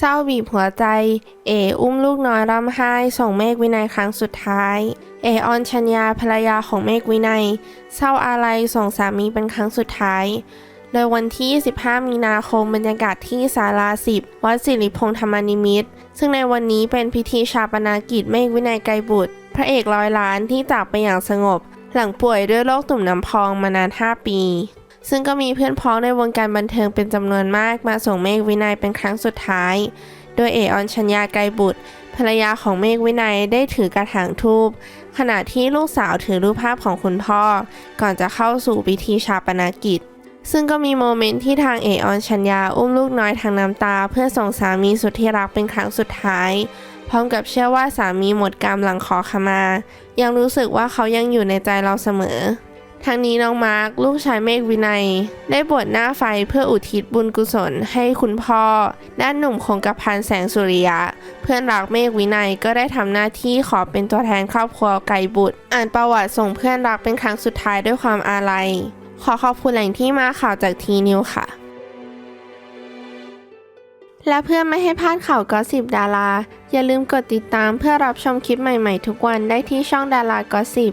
เศร้าบีบหัวใจ เออุ้มลูกน้อยร่ำไห้ส่งเมฆวินัยครั้งสุดท้าย เอออนชัญญาภรรยาของเมฆวินัย เศร้าอาลัยส่งสามีเป็นครั้งสุดท้าย โดยวันที่ 15 มีนาคมบรรยากาศที่ศาลาสิบวัดสิริพงษ์ธรรมนิมิตซึ่งในวันนี้เป็นพิธีชาปนากิจเมฆวินัยไกรบุตร พระเอกร้อยล้านที่จากไปอย่างสงบ หลังป่วยด้วยโรคตุ่มน้ำพองมานาน 5 ปี ซึ่งก็มีเพื่อนพ้องในวงการบันเทิงเป็นจำนวนมากมาส่งเมฆวินัยเป็นครั้งสุดท้าย โดยเอออนชัญญาไกรบุตร ภรรยาของเมฆวินัยได้ถือกระถางทูบขณะที่ลูกสาวถือรูปภาพของคุณพ่อ ก่อนจะเข้าสู่พิธีชาปนากิจ ซึ่งก็มีโมเมนต์ที่ทางเอออนชัญญาอุ้มลูกน้อยทางน้ำตา เพื่อส่งสามีสุดที่รักเป็นครั้งสุดท้ายพร้อมกับเชื่อว่าสามีหมดกรรมหลังขอขมา ยังรู้สึกว่าเขายังอยู่ในใจเราเสมอ ทางนี้น้องมาร์คลูกชายเมฆวินัย ได้บวชหน้าไฟเพื่ออุทิศบุญกุศลให้คุณพ่อ ด้านหนุ่มคงกระพันแสงสุริยะ เพื่อนรักเมฆวินัยก็ได้ทำหน้าที่ขอเป็นตัวแทนครอบครัวไก่บุตร อ่านประวัติส่งเพื่อนรักเป็นครั้งสุดท้ายด้วยความอาลัย ขอขอบคุณแหล่งที่มาข่าวจากทีนิวค่ะและเพื่อไม่ให้พลาดข่าวก็สิบดารา อย่าลืมกดติดตามเพื่อรับชมคลิปใหม่ๆทุกวันได้ที่ช่องดารากอสิบ